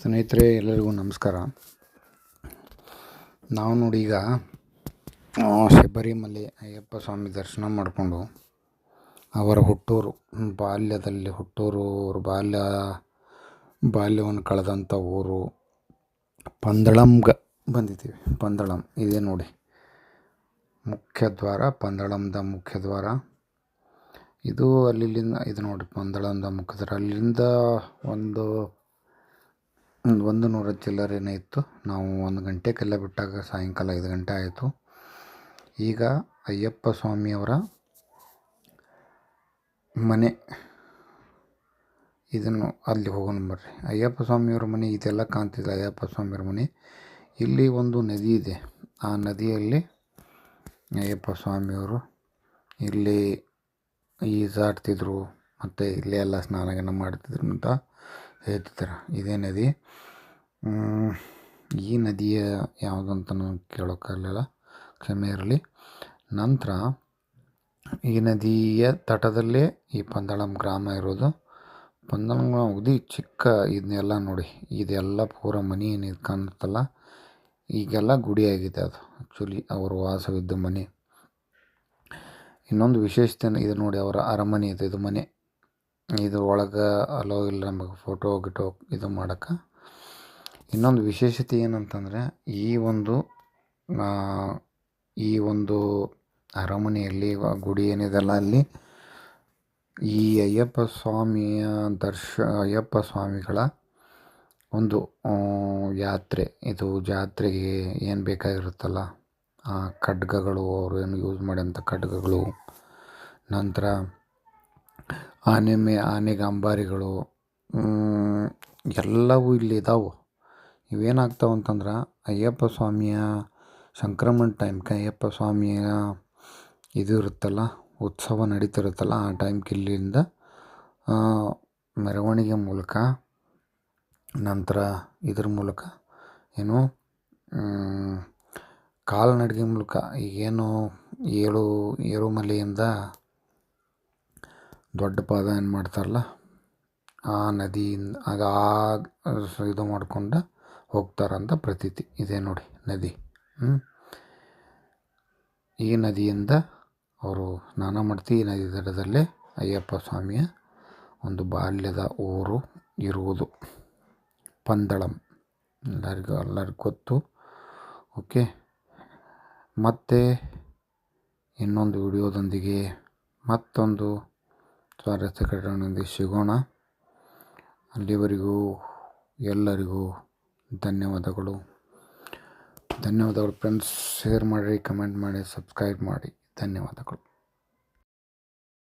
ಸ್ನೇಹಿತರೆ, ಎಲ್ಲರಿಗೂ ನಮಸ್ಕಾರ. ನಾವು ನೋಡಿ ಈಗ ಶಬರಿಮಲೆ ಅಯ್ಯಪ್ಪ ಸ್ವಾಮಿ ದರ್ಶನ ಮಾಡಿಕೊಂಡು, ಅವರ ಹುಟ್ಟೂರು, ಬಾಲ್ಯದಲ್ಲಿ ಹುಟ್ಟೂರು, ಅವ್ರ ಬಾಲ್ಯ, ಬಾಲ್ಯವನ್ನು ಕಳೆದಂಥ ಊರು ಪಂದಳಂಗೆ ಬಂದಿದ್ದೀವಿ. ಪಂದಳಂ ಇದೇ ನೋಡಿ. ಮುಖ್ಯ ದ್ವಾರ ಪಂದಳಂದ ಮುಖ್ಯ ದ್ವಾರ. ಇದು ಅಲ್ಲಿಂದ ಇದು ನೋಡಿ ಪಂದಳಂದ ಮುಖ್ಯ ದ್ವಾರ. ಅಲ್ಲಿಂದ ಒಂದು ಒಂದು ನೂರ ಚಿಲ್ಲರೆನೇ ಇತ್ತು, ನಾವು ಒಂದು ಗಂಟೆ ಗಂಟೆಗೆಲ್ಲ ಬಿಟ್ಟಾಗ ಸಾಯಂಕಾಲ ಐದು ಗಂಟೆ ಆಯಿತು. ಈಗ ಅಯ್ಯಪ್ಪ ಸ್ವಾಮಿಯವರ ಮನೆ, ಇದನ್ನು ಅಲ್ಲಿ ಹೋಗೋಣ ಬರ್ರಿ. ಅಯ್ಯಪ್ಪ ಸ್ವಾಮಿಯವ್ರ ಮನೆ, ಇದೆಲ್ಲ ಕಾಣ್ತಿದೆ ಅಯ್ಯಪ್ಪ ಸ್ವಾಮಿಯವರ ಮನೆ. ಇಲ್ಲಿ ಒಂದು ನದಿ ಇದೆ. ಆ ನದಿಯಲ್ಲಿ ಅಯ್ಯಪ್ಪ ಸ್ವಾಮಿಯವರು ಇಲ್ಲಿ ಈಜಾಡ್ತಿದ್ರು, ಮತ್ತು ಇಲ್ಲೇ ಎಲ್ಲ ಸ್ನಾನಗೀನ ಮಾಡ್ತಿದ್ರು ಅಂತ ಹೇಳ್ತಿದ್ದಾರೆ ಇದೇ ನದಿ. ಈ ನದಿಯ ಯಾವುದಂತ ನಾನು ಕೇಳೋಕ್ಕಾಗಲಿಲ್ಲ. ಕ್ಷಮೆ ಇರಲಿ. ನಂತರ ಈ ನದಿಯ ತಟದಲ್ಲೇ ಈ ಪಂದಳಂ ಗ್ರಾಮ ಇರೋದು. ಪಂದಳಂ ಗ್ರಾಮ ಉದಿ ಚಿಕ್ಕ ಇದನ್ನೆಲ್ಲ ನೋಡಿ, ಇದೆಲ್ಲ ಪೂರ ಮನೆ ಏನಿದೆ ಕಾಣುತ್ತಲ್ಲ ಈಗೆಲ್ಲ ಆಗಿದೆ ಅದು. ಆ್ಯಕ್ಚುಲಿ ಅವರು ವಾಸವಿದ್ದ ಮನೆ. ಇನ್ನೊಂದು ವಿಶೇಷತೆ ಇದು ನೋಡಿ, ಅವರ ಅರಮನೆ ಇದೆ, ಇದು ಮನೆ. ಇದು ಒಳಗೆ ಅಲೋ ಇಲ್ಲ ನಮಗೆ ಫೋಟೋ ಗಿಟೋ ಇದು ಮಾಡೋಕ್ಕೆ ಇನ್ನೊಂದು ವಿಶೇಷತೆ ಏನಂತಂದರೆ, ಈ ಒಂದು ಈ ಒಂದು ಅರಮನೆಯಲ್ಲಿ ಗುಡಿ ಏನಿದೆಲ್ಲ ಅಲ್ಲಿ, ಈ ಅಯ್ಯಪ್ಪ ಸ್ವಾಮಿಯ ದರ್ಶ, ಅಯ್ಯಪ್ಪ ಸ್ವಾಮಿಗಳ ಒಂದು ಯಾತ್ರೆ. ಇದು ಜಾತ್ರೆಗೆ ಏನು ಬೇಕಾಗಿರುತ್ತಲ್ಲ, ಆ ಖಡ್ಗಗಳು ಅವರು ಏನು ಯೂಸ್ ಮಾಡಿದಂಥ ಖಡ್ಗಗಳು. ನಂತರ ಆನೆ ಮೇ ಆನೆಗೆ ಅಂಬಾರಿಗಳು ಎಲ್ಲವೂ ಇಲ್ಲಿ ಇದಾವೆ. ಇವೇನಾಗ್ತಾವೆ ಅಂತಂದ್ರೆ ಅಯ್ಯಪ್ಪ ಸ್ವಾಮಿಯ ಸಂಕ್ರಮಣ ಟೈಮ್ಗೆ ಅಯ್ಯಪ್ಪ ಸ್ವಾಮಿಯ ಇದು ಇರುತ್ತಲ್ಲ, ಉತ್ಸವ ನಡೀತಿರುತ್ತಲ್ಲ, ಆ ಟೈಮ್ಗೆ ಇಲ್ಲಿಂದ ಮೆರವಣಿಗೆ ಮೂಲಕ, ನಂತರ ಇದ್ರ ಮೂಲಕ ಏನು ಕಾಲ್ನಡಿಗೆ ಮೂಲಕ ಈಗೇನು ಏಳು ಏರುಮಲೆಯಿಂದ ದೊಡ್ಡ ಪಾದ ಏನು ಮಾಡ್ತಾರಲ್ಲ, ಆ ನದಿಯಿಂದ ಆಗ ಆ ಇದು ಮಾಡಿಕೊಂಡು ಹೋಗ್ತಾರಂತ ಪ್ರತೀತಿ. ಇದೆ ನೋಡಿ ನದಿ. ಈ ನದಿಯಿಂದ ಅವರು ಸ್ನಾನ ಮಾಡ್ತಿ, ಈ ನದಿ ದಡದಲ್ಲೇ ಅಯ್ಯಪ್ಪ ಸ್ವಾಮಿಯ ಒಂದು ಬಾಲ್ಯದ ಊರು ಇರುವುದು. ಪಂದಳಂ. ಎಲ್ಲರಿಗೂ ಎಲ್ಲರಿಗೂ ಗೊತ್ತು. ಓಕೆ. ಮತ್ತೆ ಇನ್ನೊಂದು ವಿಡಿಯೋದೊಂದಿಗೆ ಮತ್ತೊಂದು ಸ್ವಾರಸ್ಯಕರನೊಂದಿಗೆ ಸಿಗೋಣ ಅಲ್ಲಿವರೆಗೂ ಎಲ್ಲರಿಗೂ ಧನ್ಯವಾದಗಳು. ಧನ್ಯವಾದಗಳು ಫ್ರೆಂಡ್ಸ್ ಶೇರ್ ಮಾಡಿರಿ ಕಮೆಂಟ್ ಮಾಡಿ ಸಬ್ಸ್ಕ್ರೈಬ್ ಮಾಡಿ. ಧನ್ಯವಾದಗಳು.